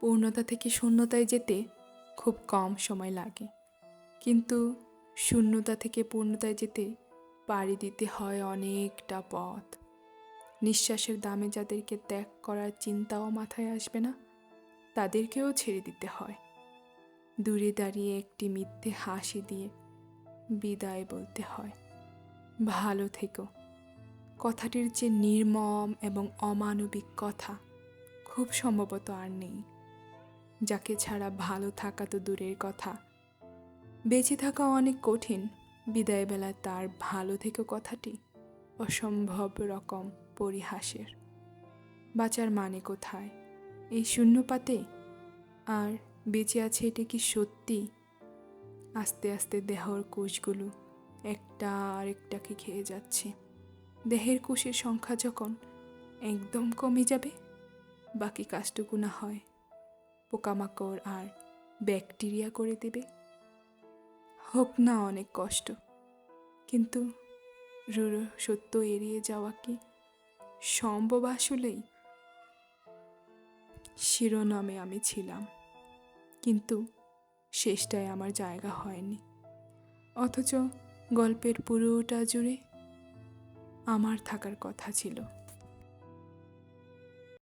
পূর্ণতা থেকে শূন্যতায় যেতে খুব কম সময় লাগে। কিন্তু শূন্যতা থেকে পূর্ণতায় যেতে পাড়ি দিতে হয় অনেকটা পথ। নিঃশ্বাসের দামে যাদেরকে ত্যাগ করার চিন্তাও মাথায় আসবে না, তাদেরকেও ছেড়ে দিতে হয়। দূরে দাঁড়িয়ে একটি মিথ্যে হাসি দিয়ে বিদায় বলতে হয়, ভালো থেকো। কথাটির যে নির্মম এবং অমানবিক কথা খুব সম্ভবত আর নেই। যাকে ছাড়া ভালো থাকা তো দূরের কথা। বেঁচে থাকা অনেক কঠিন বিদায় বেলায় তার ভালো থেকে কথাটি অসম্ভব রকম পরিহাসের। বাঁচার মানে কোথায়? এই শূন্যপাতে? আর বেঁচে আছে এটা কি সত্যি? আস্তে আস্তে দেহর কোষগুলো একটা আরেকটাকে খেয়ে যাচ্ছে। দেহের কোষের সংখ্যা যখন একদম কমে যাবে, বাকি কাজটুকু না হয় পোকামাকড় আর ব্যাকটেরিয়া করে দেবে। হোক না অনেক কষ্ট। কিন্তু রুড়ো সত্য এড়িয়ে যাওয়া কি সম্ভব আসলেই? শিরোনামে আমি ছিলাম, কিন্তু শেষটায় আমার জায়গা হয়নি। অথচ গল্পের পুরোটা জুড়ে আমার থাকার কথা ছিল।